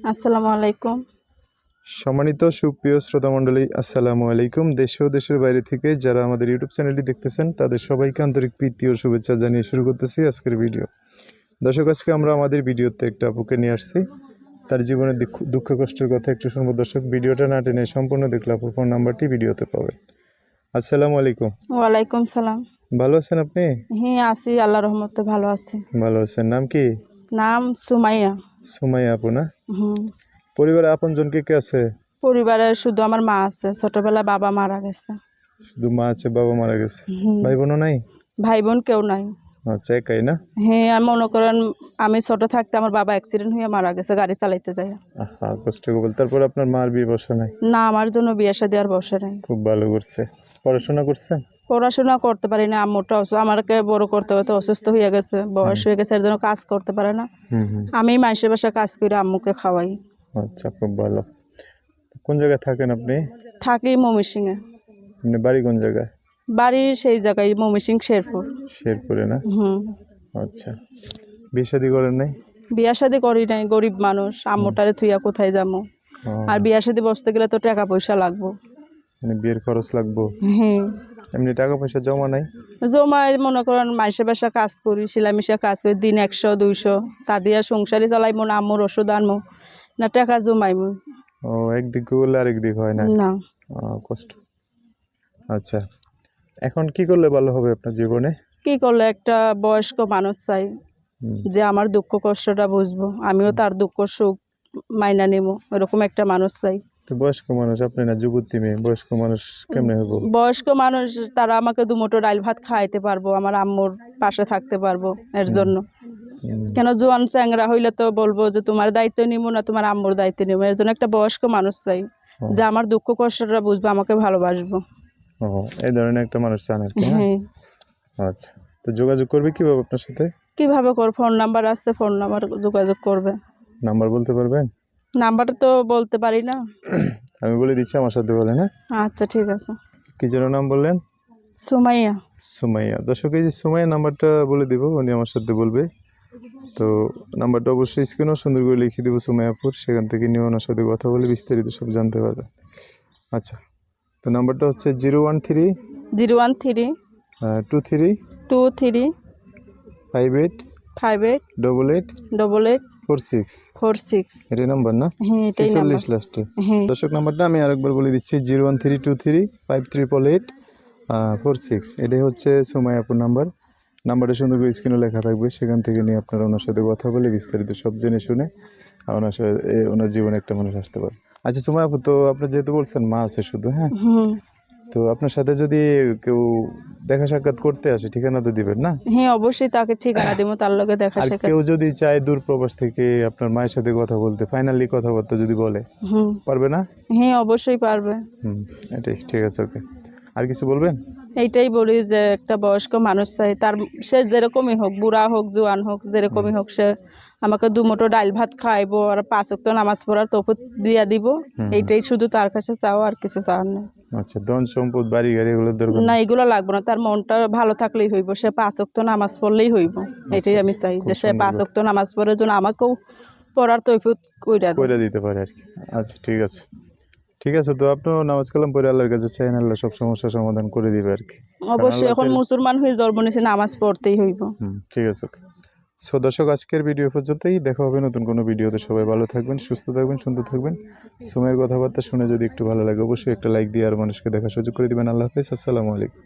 আসসালামু আলাইকুম। সম্মানিত সুপ্রিয় শ্রোতামণ্ডলী আসসালামু আলাইকুম। দেশ ও দেশের বাইরে থেকে যারা আমাদের ইউটিউব চ্যানেলটি দেখতেছেন তাদের সবাইকে আন্তরিক প্রীতি ও শুভেচ্ছা জানিয়ে শুরু করতেছি আজকের ভিডিও। দর্শক আজকে আমরা আমাদের ভিডিওতে একটা আপুকে নিয়ে আসছি। তার জীবনের দুঃখ- দুঃখ কষ্টের কথা একটু শুনব। দর্শক ভিডিওটা না টেনে সম্পূর্ণ দেখলে আপুর ফোন নাম্বারটি ভিডিওতে পাবেন। আসসালামু আলাইকুম। ওয়ালাইকুম সালাম। ভালো আছেন আপনি? হ্যাঁ আছি। আল্লাহ রহমতে ভালো আছি। ভালো আছেন। নাম কি? নাম সুমাইয়া। সুমাইয়া আপু না? হুম। পরিবারে আপনজন কে কে আছে? পরিবারে শুধু আমার মা আছে ছোটবেলায় বাবা মারা গেছে। শুধু মা আছে বাবা মারা গেছে। ভাই বোনও নাই? ভাই বোন কেউ নাই। আচ্ছা একাই না? হ্যাঁ আর মনে করেন আমি ছোট থাকতে আমার বাবা অ্যাক্সিডেন্ট হয়ে মারা গেছে গাড়ি চালাইতে যায়। আহা কষ্ট কবল তারপর আপনার মার বিয়ে বসা নাই? না আমার জন্য বিয়ে শাদী আর বসে নাই। খুব ভালো করছে। পড়াশোনা করছেন? পড়াশোনা করতে পারি না আম্মুটা আমাকে বড় করতে হতে অসুস্থ হয়ে গেছে বয়স হয়ে গেছে এর জন্য কাজ করতে পারে না। আমি মাসে বাসা কাজ করে আম্মুকে খাওয়াই। আচ্ছা খুব ভালো। কোন জায়গায় থাকেন আপনি? থাকি মমিসিংয়ে আপনি বাড়ি কোন জায়গায়? বাড়ি সেই জায়গায় মমিসিং শেরপুর। শেরপুরে না? হুম। আচ্ছা। বিয়ে শাদি করেন নাই? বিয়া শাদি করি নাই গরিব মানুষ আম্মুটারে থুইয়া কোথায় যাব? আর বিয়া শাদি বসতে গেলে তো টাকা পয়সা লাগবো। মানে বিয়ের খরচ লাগবো। হ্যাঁ এমনি টাকা পয়সা জমা নাই? জমায় মনে করেন মাইসে বাসা কাজ করি সেলাই মিশা কাজ করি দিন একশো দুইশো। তা দিয়া সংসারই চালাইমো না আম্মুর ওষুধ আনমো না টাকা জমাইমো। ও একদিক করলে আরেক দিক হয় না। না কষ্ট। আচ্ছা এখন কি করলে ভালো হবে আপনার জীবনে? কি করলে একটা বয়স্ক মানুষ চাই যে আমার দুঃখ কষ্টটা বুঝব আমিও তার দুঃখ সুখ মাইনা নেব এরকম একটা মানুষ চাই। বয়স্ক মানুষ আপনি না যুবতী মেয়ে বয়স্ক মানুষ কেমনে হব বয়স্ক মানুষ তারা আমাকে দুমুটো ডাল ভাত খাইতে পারব আমার আম্মুর পাশে থাকতে পারব এর জন্য। কেন জোয়ান চ্যাংরা হইলে তো বলব যে তোমার দায়িত্ব নিবো না তোমার আম্মুর দায়িত্ব নিবো এর জন্য একটা বয়স্ক মানুষ চাই যে আমার দুঃখ কষ্টটা বুঝব আমাকে ভালোবাসবো। ও, এই ধরনের একটা মানুষ চান আর কি, হ্যাঁ? হ্যাঁ। আচ্ছা তো যোগাযোগ করবে কীভাবে আপনার সাথে? কীভাবে কর ফোন নাম্বার আসছে ফোন নাম্বার যোগাযোগ করবে। নাম্বার বলতে পারবেন? নাম্বার তো বলতে পারি না। আমি বলে দিচ্ছি আমার সাথে বলেন হ্যাঁ? আচ্ছা ঠিক আছে। কি যেন নাম বললেন? সুমাইয়া। সুমাইয়া। দর্শক এই যে সুমাইয়া নাম্বারটা বলে দিব উনি আমার সাথে বলবে। তো নাম্বারটা অবশ্যই স্ক্রিনেও সুন্দর করে লিখে দেবো সুমাইয়াপুর সেখান থেকে নিয়ে ওনার সাথে কথা বলে বিস্তারিত সব জানতে পারবেন আচ্ছা তো নাম্বারটা হচ্ছে zero one three zero one three two three two three five eight five eight double eight double eight four six four six এটাই নাম্বার না? হ্যাঁ এটাই নাম্বার লাস্টে হ্যাঁ। দর্শক নাম্বারটা আমি আরেকবার বলে দিচ্ছি zero one three two three five triple eight four six এটাই হচ্ছে সুমাইয়াপুর নাম্বার নাম্বারটা সুন্দর করে স্ক্রিনে লেখা থাকবে সেখান থেকে নিয়ে আপনারা ওনার সাথে কথা বলে বিস্তারিত সব জেনে শুনে ওনার সাথে এ, ওনার জীবনে একটা মানুষ আসতে পারে। আচ্ছা সুমাইয়াপুর তো আপনি যেহেতু বলছেন মা আছে শুধু হ্যাঁ? তো আপনার সাথে যদি কেউ দেখা সাক্ষাৎ করতে আসে ঠিকানা তো দিবেন না? হ্যাঁ অবশ্যই তাকে ঠিকানা দিব তার লগে দেখা আর শেখা কেউ যদি চায় দূর প্রবাস থেকে আপনার মায়ের সাথে কথা বলতে ফাইনালি কথাবার্তা যদি বলে হুম। পারবে না? হ্যাঁ অবশ্যই পারবে। হুম এটাই ঠিক আছে ওকে। আর কিছু বলবেন? এইটাই বলি যে একটা বয়স্ক মানুষ চাই। তার সে যেরকমই হোক বুড়া হোক জোয়ান হোক যেরকমই হোক সে আমাকে দুমুটো ডাল ভাত খাইবো আর পাঁচ ওয়াক্ত নামাজ পড়ার তফুত দিয়া দিব। এইটাই শুধু তার কাছে চাও আর কিছু চাওয়ার নেই। আচ্ছা ধন সম্পদ বাড়ি গাড়ি দরকার না। এগুলো লাগবে না। তার মনটা ভালো থাকলেই হইব। সে পাঁচ ওয়াক্ত নামাজ পড়লেই হইব। এটাই আমি চাই যে সে পাঁচ কথা। নামাজ পড়ার জন্য আমাকেও পড়ার তৈফুত কইরা দিতে পারে আর কি। আচ্ছা ঠিক আছে। ঠিক আছে তো আপনিও নামাজ কালাম পড়ে আল্লাহর কাছে চাইন আল্লাহ সব সমস্যার সমাধান করে দিবে আর কি। অবশ্যই এখন মুসলমান হয়ে জন্ম নিয়েছে নামাজ পড়তেই হইব। ঠিক আছে ওকে। সো দর্শক আজকের ভিডিও পর্যন্তই। দেখা হবে নতুন কোনো ভিডিওতে। সবাই ভালো থাকবেন সুস্থ থাকবেন সুন্দর থাকবেন। সময়ের কথাবার্তা শুনে যদি একটু ভালো লাগে অবশ্যই একটা লাইক দিয়ে আর মানুষকে দেখার সুযোগ করে দেবেন। আল্লাহ হাফিজ আসসালামু আলাইকুম।